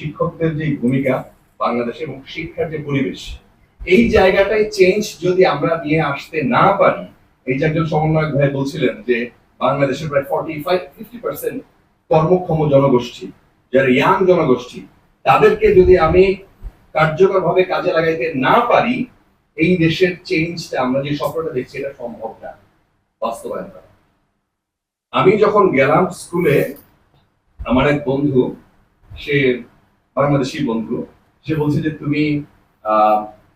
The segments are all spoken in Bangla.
শিক্ষকদের যে ভূমিকা বাংলাদেশে এবং শিক্ষার যে পরিবেশ, এই জায়গাটায় চেঞ্জ যদি আমরা নিয়ে আসতে না পারি, এই যে একজন সমন্বয়ক ভাই বলছিলেন যে বাংলাদেশের প্রায় ফর্টি ফাইভ ফিফটি পার্সেন্ট কর্মক্ষম জনগোষ্ঠী, যারা ইয়াং জনগোষ্ঠী, তাদেরকে যদি আমি কার্যকরভাবে কাজে লাগাইতে না পারি, এই দেশের চেঞ্জটা আমরা যে স্বপ্নটা দেখছি, এটা সম্ভব না, বাস্তবায়ন করা। আমি যখন গেলাম স্কুলে আমার এক বন্ধু, সে বাংলাদেশি বন্ধু, সে বলছে যে তুমি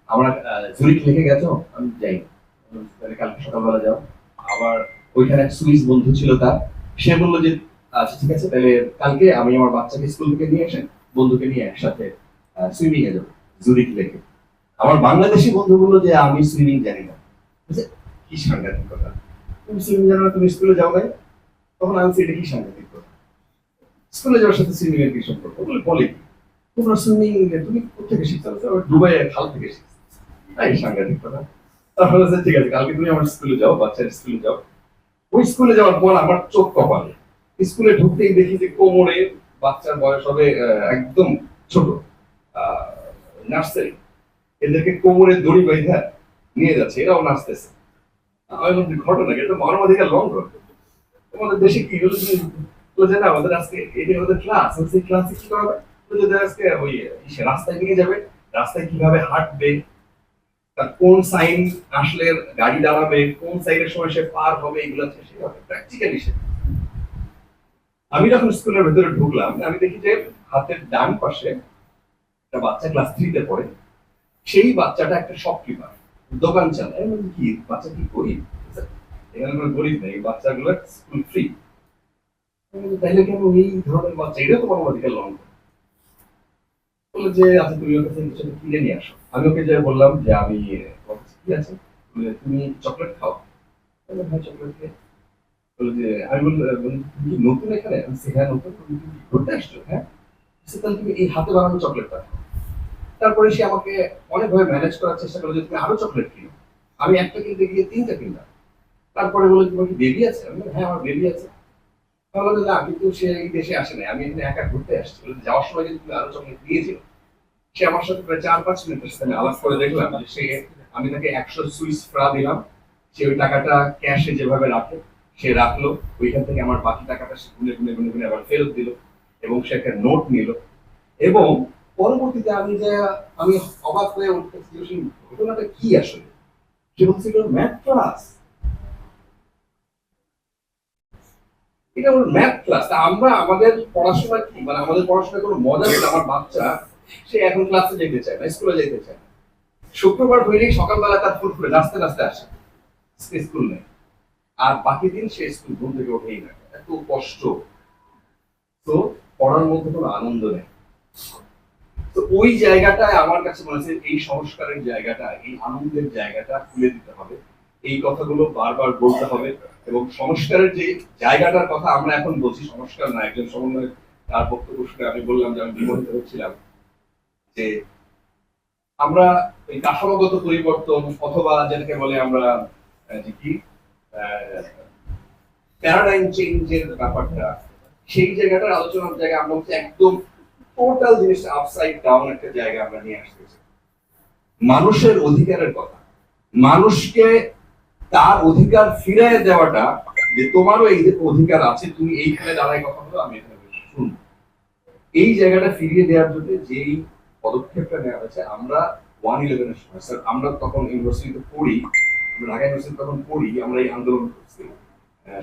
আমার জুরিক লিখে গেছো? আমি যাই। তাহলে কালকে সকালবেলা যাও। আবার ওইখানে এক সুইস বন্ধু ছিল তার। সে বলল যে আচ্ছা ঠিক আছে, তাহলে কালকে আমি আমার বাচ্চাকে স্কুল থেকে নিয়ে এসে বন্ধুকে নিয়ে একসাথে সুইমিং এ যাব, জুরিক লেকে। আমার বাংলাদেশি বন্ধু বলল যে, আমি সুইমিং জানি না। কি সাংঘাতিক কথা। তুমি সুইমিং জানো তুমি স্কুলে যাও নাই। তখন আমি এটা কি সাংঘাতিক কথা? স্কুলে যাওয়ার সাথে সুইমিং এর কি সম্পর্ক? বলে বলে সুইমিং তুমি কোথেকে থেকে সাংঘাতিক কথা। বলছে, ঠিক আছে কালকে তুমি আমার স্কুলে বাচ্চার স্কুলে ওই স্কুলে যাওয়ার আমার চোখ কপালে। স্কুলে ঢুকতেই দেখি যে কোমরে বাচ্চার বয়স হবে একদম ছোট নার্সারি। এদেরকে কোমরে দড়ি বাইধা নিয়ে যাচ্ছে এরাও নাচতেছে। ঘটনা? এটা মানবাধিকার লঙ্ঘন। তোমাদের দেশে কি হলো? যে না আমাদের আজকে এটা আমাদের ক্লাস ক্লাসে কি করা হবে বলে যে আজকে ওই রাস্তায় নিয়ে যাবে, রাস্তায় কীভাবে হাঁটবে, তার কোন সাইন আসলে গাড়ি দাঁড়াবে, কোন সাইনের সময় সে পার হবে, এগুলো শেখাবে প্র্যাকটিক্যালি শেখাবে আমি যখন স্কুলের ভেতরে ঢুকলাম, আমি দেখি যে হাতের ডান পাশে একটা বাচ্চা ক্লাস থ্রিতে পড়ে। সেই বাচ্চাটা একটা শপকিপার দোকান চালায়। আমি কি, বাচ্চা কি গরিব? এখানে কোনো গরিব নেই, বাচ্চাগুলো স্কুল ফ্রি তাহলে কেন এই ধরনের বাচ্চা? এটা তো মানবাধিকার লঙ্ঘন বলল যে আচ্ছা তুমি ওর কাছে কিনে নিয়ে আসো। আমি ওকে যে বললাম যে আমি কি আছে। তুমি চকলেট খাও? আমি হ্যাঁ চকলেট খাই। বলে যে আমি তুমি নতুন এখানে? আমি বলছি, হ্যাঁ নতুন তুমি কি ঘুরতে আসছো? হ্যাঁ। তুমি এই হাতে বানানো চকলেটটা তারপরে সে আমাকে অনেকভাবে ম্যানেজ করার চেষ্টা করল যে তুমি আরও চকলেট কিনো। আমি একটা কিনতে গিয়ে তিনটা কিনলাম। তারপরে বলে তোমার কি বেবি আছে? আমি হ্যাঁ আমার বেবি আছে। তাহলে বলল, না কিন্তু সে এই দেশে আসে নাই। আমি এখানে একা ঘুরতে আসছি। যাওয়ার সময় যদি তুমি আরও চকলেট দিয়েছিল সে আমার সাথে প্রায় চার পাঁচ মিনিটের সাথে আলাপ করে দেখলাম যে সে, আমি তাকে একশো সুইস ফ্রা দিলাম, সে ওই টাকাটা ক্যাশে যেভাবে রাখে, সে রাখল, ওইখান থেকে আমার বাকি টাকাটা সে গুনে গুনে গুনে গুনে আবার ফেরত দিল এবং সে একটা নোট নিল। এবং পরবর্তীতে আমি যে, আমি অবাক হয়ে উঠতে সেই ঘটনাটা কি আসলে? সে বলছে এগুলো ম্যাথ ক্লাস এটা হলো ম্যাথ ক্লাস আমরা, আমাদের পড়াশোনা কি? মানে আমাদের পড়াশোনা কোনো মজা নেই আমার বাচ্চা সে এখন ক্লাসে যেতে চায় না স্কুলে যেতে চায়। শুক্রবার হইলেই সকালবেলা তার ফুরফুরে নাচতে নাচতে আসে। স্কুল নেই। আর বাকি দিন সে স্কুল ঘুম থেকে ওঠেই না। এত কষ্ট। তো পড়ার মধ্যে কোনো আনন্দ নেই। তো ওই জায়গাটায় আমার কাছে মনে হচ্ছে এই সংস্কারের জায়গাটা, এই আনন্দের জায়গাটা খুলে দিতে হবে। এই কথাগুলো বারবার বলতে হবে এবং সংস্কারের যে জায়গাটার কথা আমরা এখন বলছি, সংস্কার না, একজন সমন্বয় তার বক্তব্য শুনে আমি বললাম যে আমি বিমোহিত হচ্ছিলাম। যে আমরা এই কাঠামোগত পরিবর্তন অথবা যেটাকে বলে আমরা যে কি প্যারাডাইম চেঞ্জের ব্যাপারটা সেই জায়গাটার আলোচনার জায়গায় আমরা হচ্ছে একদম টোটাল আপসাইড ডাউন একটা জায়গা আমরা নিয়ে আসতেছি মানুষের অধিকারের কথা। মানুষকে তার অধিকার ফিরিয়ে দেওয়াটা যে তোমারও এই অধিকার আছে, তুমি এইখানে দাঁড়ায় কথা বলো, আমি এখানে শুনব। এই জায়গাটা ফিরিয়ে দেওয়ার জন্য যেই পদক্ষেপটা নেওয়া হয়েছে। আমরা ওয়ান ইলেভেনের সময় স্যার আমরা তখন ইউনিভার্সিটিতে পড়ি ঢাকা ইউনিভার্সিটি তখন পড়ি, আমরা এই আন্দোলন করছি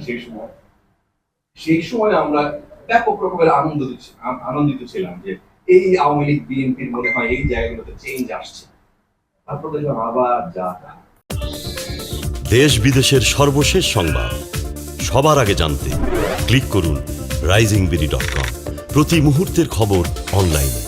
সেই সময়। সেই সময় আমরা ব্যাপক রকমের আনন্দ আনন্দিত ছিলাম যে এই আওয়ামী লীগ, বিএনপির মনে হয় এই জায়গাগুলোতে চেঞ্জ আসছে। তারপর দেখলাম আবার যা। দেশ বিদেশের সর্বশেষ সংবাদ। সবার আগে জানতে ক্লিক করুন রাইজিং বিডি ডট কম প্রতি মুহূর্তের খবর অনলাইনে